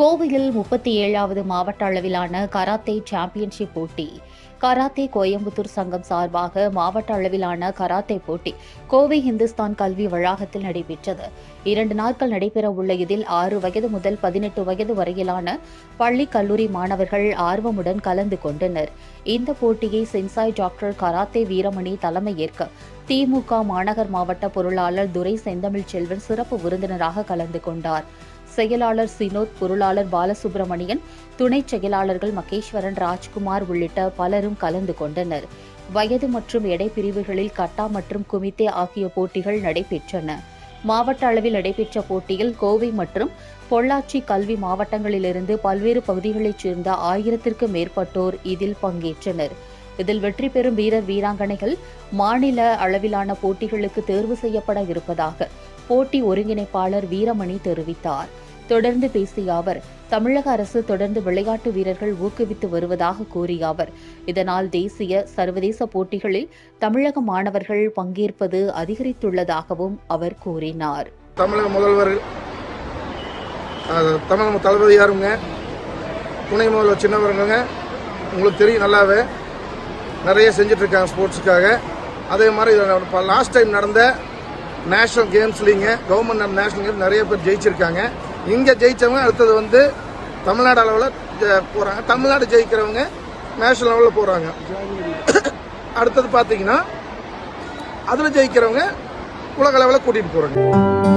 கோவையில் முப்பத்தி ஏழாவது மாவட்ட அளவிலான கராத்தே சாம்பியன்ஷிப் போட்டி. கராத்தே கோயம்புத்தூர் சங்கம் சார்பாக மாவட்ட அளவிலான கராத்தே போட்டி கோவை இந்துஸ்தான் கல்வி வளாகத்தில் நடைபெற்றது. இரண்டு நாட்கள் நடைபெற உள்ள இதில் ஆறு வயது முதல் பதினெட்டு வயது வரையிலான பள்ளி கல்லூரி மாணவர்கள் ஆர்வமுடன் கலந்து கொண்டனர். இந்த போட்டியை சென்சாய் டாக்டர் கராத்தே வீரமணி தலைமையேற்க திமுக மாநகர் மாவட்ட பொருளாளர் துரை செந்தமிழ் செல்வன் சிறப்பு விருந்தினராக கலந்து கொண்டார். செயலாளர் சினோத் பொருளாளர் பாலசுப்ரமணியன் துணை செயலாளர்கள் மகேஸ்வரன் ராஜ்குமார் உள்ளிட்ட பலரும் கலந்து கொண்டனர். வயது மற்றும் எடை பிரிவுகளில் கட்டா மற்றும் குமித்தே ஆகிய போட்டிகள் நடைபெற்றன. மாவட்ட அளவில் நடைபெற்ற போட்டியில் கோவை மற்றும் பொள்ளாச்சி கல்வி மாவட்டங்களிலிருந்து பல்வேறு பகுதிகளைச் சேர்ந்த ஆயிரத்திற்கும் மேற்பட்டோர் இதில் பங்கேற்றனர். இதில் வெற்றி பெறும் வீரர் வீராங்கனைகள் மாநில அளவிலான போட்டிகளுக்கு தேர்வு செய்யப்பட இருப்பதாக போட்டி ஒருங்கிணைப்பாளர் வீரமணி தெரிவித்தார். தொடர்ந்து பேசிய அவர் தமிழக அரசு தொடர்ந்து விளையாட்டு வீரர்கள் ஊக்குவித்து வருவதாக கூறிய அவர். இதனால் தேசிய சர்வதேச போட்டிகளில் தமிழக மாணவர்கள் பங்கேற்பது அதிகரித்துள்ளதாகவும் அவர் கூறினார். தமிழக முதல்வர் தமிழக தளபதி யாருங்க? துணை முதல்வர் சின்னவருங்க. உங்களுக்கு தெரியும் நல்லாவே. நிறைய செஞ்சிட்ருக்காங்க ஸ்போர்ட்ஸுக்காக. அதே மாதிரி இப்போ லாஸ்ட் டைம் நடந்த நேஷ்னல் கேம்ஸ்லிங்க கவர்மெண்ட் நேஷ்னல் கேம்ஸ் நிறைய பேர் ஜெயிச்சிருக்காங்க. இங்கே ஜெயித்தவங்க அடுத்தது வந்து தமிழ்நாடு அளவில் போகிறாங்க தமிழ்நாடு ஜெயிக்கிறவங்க நேஷ்னல் லெவலில் போகிறாங்க அடுத்தது பார்த்தீங்கன்னா அதில் ஜெயிக்கிறவங்க உலக அளவில் கூட்டிகிட்டு போகிறாங்க